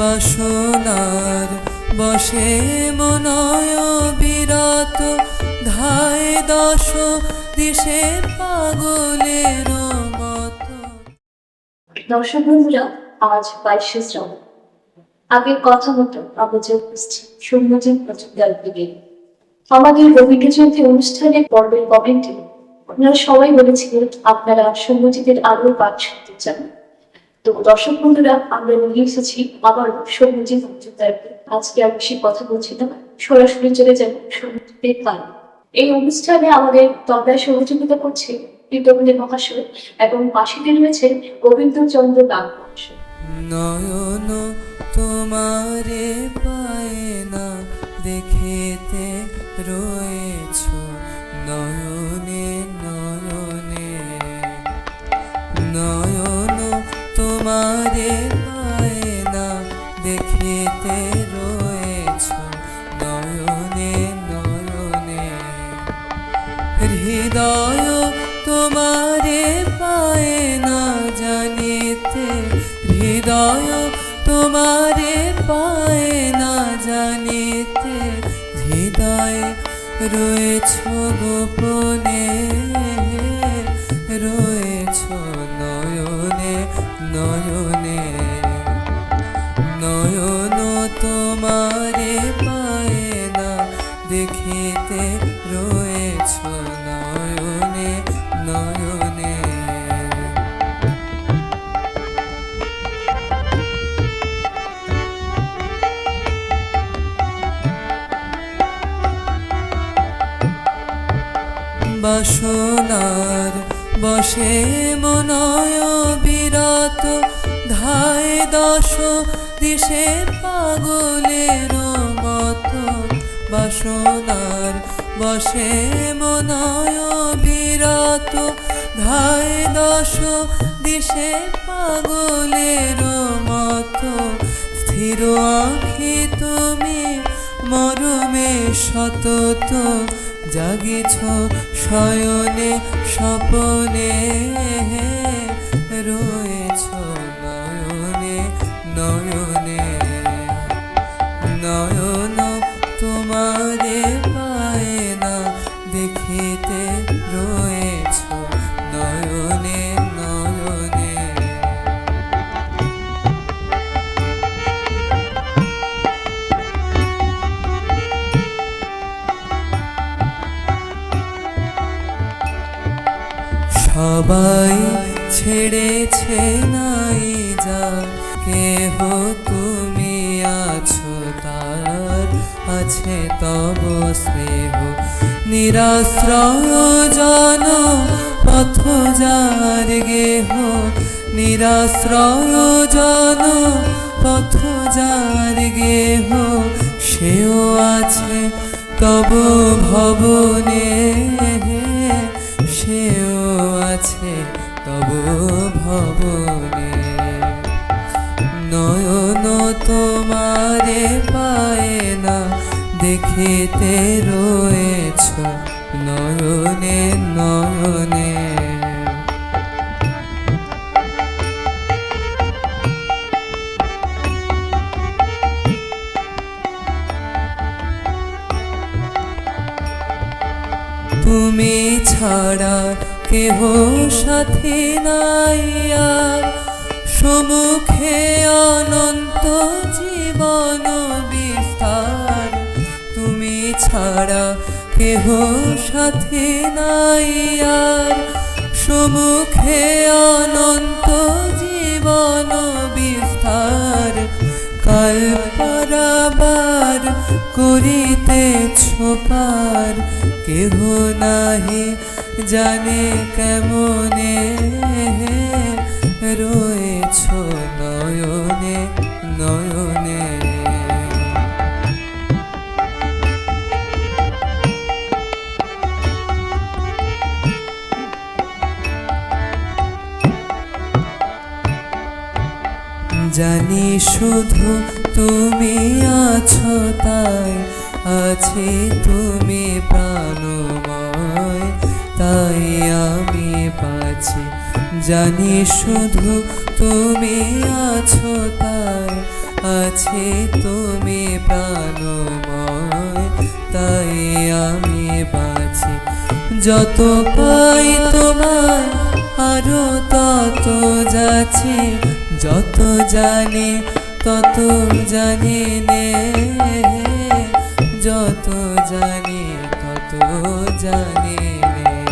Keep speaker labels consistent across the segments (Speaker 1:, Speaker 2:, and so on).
Speaker 1: বাসনার বসে মনয় বিরত, ধায় দশ দিশে পাগলের মতো।
Speaker 2: দর্শক বন্ধুরা, আজ বাইশে শ্রাবণ। আগের কথা মতো আমাদের উপস্থিত সৌম্যজিৎ মজুমদার ব্রিগেড আমাদের রবীন্দ্র জয়ন্তী অনুষ্ঠানের পর্বের কমেন্টে আপনারা সবাই বলেছিলেন, আপনারা সৌম্যজিতের আরও পাঠ শুনতে চান। তো দর্শক বন্ধুরা, আমরা নিয়ে এসেছি আবার সৌম্যজিৎ মজুমদারকে আজকে আর বেশি কথা বলছি না। সরাসরি চলে যাব সৌম্যজিতের গান এই অনুষ্ঠানে আমাদের তবলায় সহযোগিতা করছে ঋতবনের মহাশয় এবং পাশে রয়েছে গোবিন্দচন্দ্র নাগ মহাশয়।
Speaker 1: নয়ন তোমারে পায় না, দেখিতে রয়েছ। নয়নে তোমারে পায় না দেখিতে রয়েছ, নয়নে নয়নে। হৃদয় তোমারে পায় না জানিতে, হৃদয় তোমারে পায় না জানিতে, হৃদয় রয়েছ গোপনে। নয়নে নয়ন তোমারে পায় না দেখিতে রয়েছ নয়নে নয়নে। বাসনার বসে মনয় বিরত ধায় দশ দিশে পাগলের মতো। বাসনার বসে মনয় বিরত ধায় দশ দিশে পাগলের মতো। স্থির আঁখি তুমি মরমে সতত। জাগিছ শয়নে স্বপনে নয়নে নয়ন তোমারে পায় না দেখিতে রয়েছ। নয়নে নয়নে। সবাই ছেড়েছে নাই আছে তব স্নেহ, নিরাশ্রয় জন, পথ যার গেহ। নিরাশ্রয় জন, পথ যার গেহ। সেও আছে তব ভবনে, সেও আছে তব ভবনে। নয়ন তোমারে পায় না দেখিতে রয়েছ নয়নে নয়নে। তুমি ছাড়া কেহ সাথী নাই আর। সম্মুখে অনন্ত জীবন ছাড়া কেহ সাথী নাই আর। সমুখে অনন্ত জীবন বিস্তার। কাল পরাবার করিতে ছোপার কেহ নাহি জানে কেমনে জানি শুধু তুমি আছো তাই, আছে তুমি প্রাণময়, তাই আমি পাচ্ছি জানি শুধু তুমি আছো তাই, আছি তুমি প্রাণময়, তাই আমি বাঁচি। যত পাই তোমার আরও তত যাচ্ছি। যত জানি, তত জানি নে। যত জানি, তত জানি নে।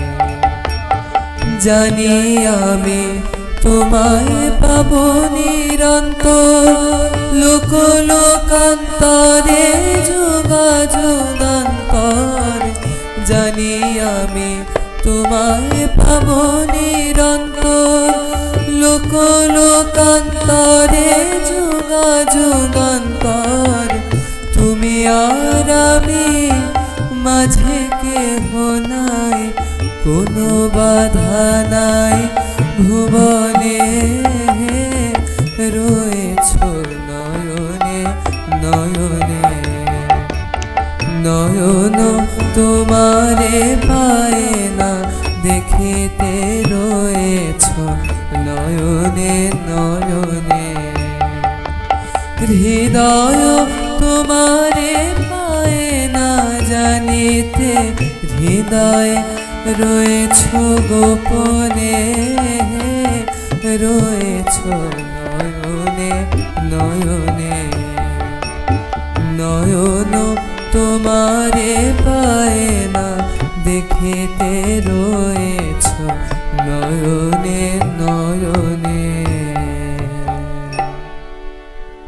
Speaker 1: জানি আমি তোমায় পাব নিরন্তর। লোক লোকান্তরে যোগাযোগান্তর। জানি আমি তোমায় পাব নিরন্তর। লোক লোকান্তরে যোগাযোগান্তর। তুমি আর আমি মাঝে কেহ নাই, কোনো বাধা নাই, ভুবনে রয়েছ নয়নে নয়নে। নয়ন তোমারে পায় না, দেখিতে রয়েছ নয়নে নয়নে। হৃদয় তোমারে পায় না জানিতে, হৃদয় রয়েছ গোপনে। রয়েছ নয়নে নয়নে। নয়ন তোমারে পায় না, দেখিতে রয়েছ